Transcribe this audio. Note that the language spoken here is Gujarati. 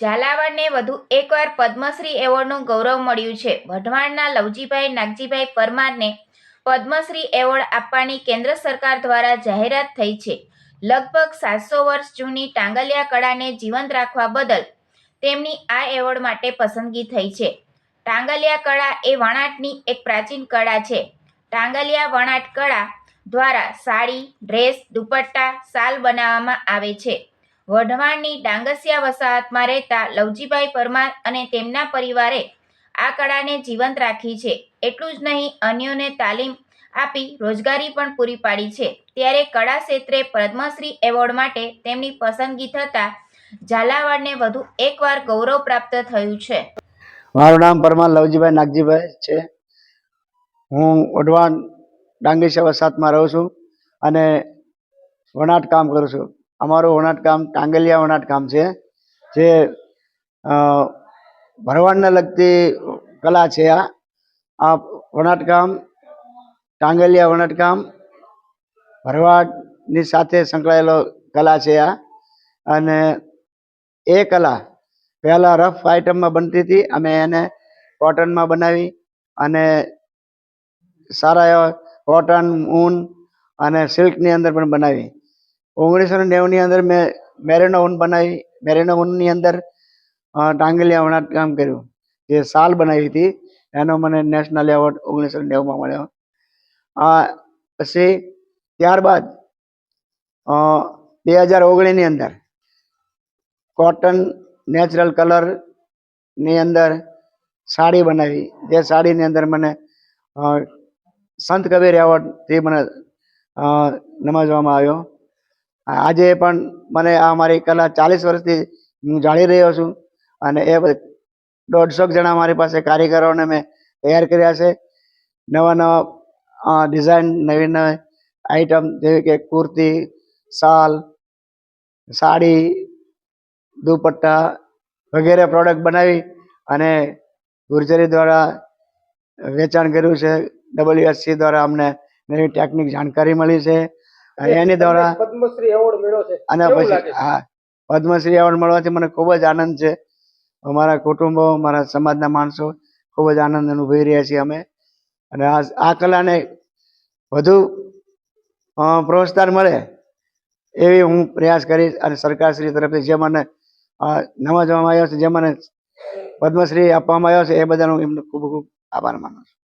ઝાલાવાડને વધુ એકવાર પદ્મશ્રી એવોર્ડનું ગૌરવ મળ્યું છે. વઢવાણના લવજીભાઈ, નાગજીભાઈ પરમારને પદ્મશ્રી એવોર્ડ આપવાની કેન્દ્ર સરકાર દ્વારા જાહેરાત થઈ છે. લગભગ સાતસો વર્ષ જૂની ટાંગલિયા કળાને જીવંત રાખવા બદલ તેમની આ એવોર્ડ માટે પસંદગી થઈ છે. ટાંગલિયા કળા એ વણાટની એક પ્રાચીન કળા છે. ટાંગલિયા વણાટ કળા દ્વારા સાડી, ડ્રેસ, દુપટ્ટા શાલ બનાવવામાં આવે છે. વઢવાણની ડાંગસિયા વસાહતમાં રહેતા લવજીભાઈ પરમાર અને તેમના પરિવારે આ કળાને જીવંત રાખી છે. એટલું જ નહીં, અન્યોને તાલીમ આપી રોજગારી પણ પૂરી પાડી છે. ત્યારે કળા ક્ષેત્રે પદ્મશ્રી એવોર્ડ માટે તેમની પસંદગી થતાં ઝાલાવાડને વધુ એકવાર ગૌરવ પ્રાપ્ત થયું છે. મારું નામ પરમાર લવજીભાઈ નાગજીભાઈ છે. હું વઢવાણ ડાંગેશ્વર વસાતમાં સાતમાં રહું છું અને વણાટ કામ કરું છું. અમારું વણાટકામ કાંગલિયા ટાંગલિયા વણાટ છે, જે ભરવાડને લગતી કલા છે આ. આ વણાટકામ કાંગલિયા ટાંગલિયા વણાટ ભરવાડની સાથે સંકળાયેલો કલા છે આ. અને એ કલા પહેલાં રફ આઇટમમાં બનતી હતી, અમે એને કોટનમાં બનાવી અને સારા એવા કોટન, ઊન અને સિલ્કની અંદર પણ બનાવી. ઓગણીસો ને નેવુંની અંદર મેં, મેરેનો ઊન બનાવી મેરેનો ઊનની અંદર ટાંગલિયા વણાટ કામ કર્યું. જે શાલ બનાવી હતી, એનો મને નેશનલ એવોર્ડ ઓગણીસો નેવુંમાં મળ્યો. આ, પછી ત્યારબાદ બે હજાર ઓગણીસની અંદર, કોટન નેચરલ કલરની અંદર સાડી બનાવી. જે સાડીની અંદર મને સંત કબીર એવોર્ડથી મને નમાજવામાં આવ્યો. આજે પણ મને આ મારી કલા ચાલીસ વર્ષથી હું જાણી રહ્યો છું અને એ દોઢસો જણા મારી પાસે કારીગરોને મેં તૈયાર કર્યા છે. નવા નવા ડિઝાઇન નવી નવી આઈટમ જેવી કે કુર્તી શાલ સાડી, દુપટ્ટા વગેરે પ્રોડક્ટ બનાવી અને ગુર્જરી દ્વારા વેચાણ કર્યું છે. ડબલ્યુએસસી દ્વારા અમને નવી ટેકનિક જાણકારી મળી છે. એની દ્વારા પદ્મશ્રી એવોર્ડ મળ્યો છે. અને પછી હા પદ્મશ્રી એવોર્ડ મળવાથી મને ખૂબ જ આનંદ છે. અમારા કુટુંબો મારા સમાજના માણસો ખૂબ જ આનંદ અનુભવી રહ્યા છીએ અમે. અને આ આ કલાને વધુ પ્રોત્સાહન મળે એવી હું પ્રયાસ કરીશ અને સરકારશ્રી તરફથી જે મને નવાજવામાં આવ્યો છે જે મને પદ્મશ્રી આપવામાં આવ્યો છે એ બધાનો એમનો ખૂબ ખૂબ આભાર માનું છું.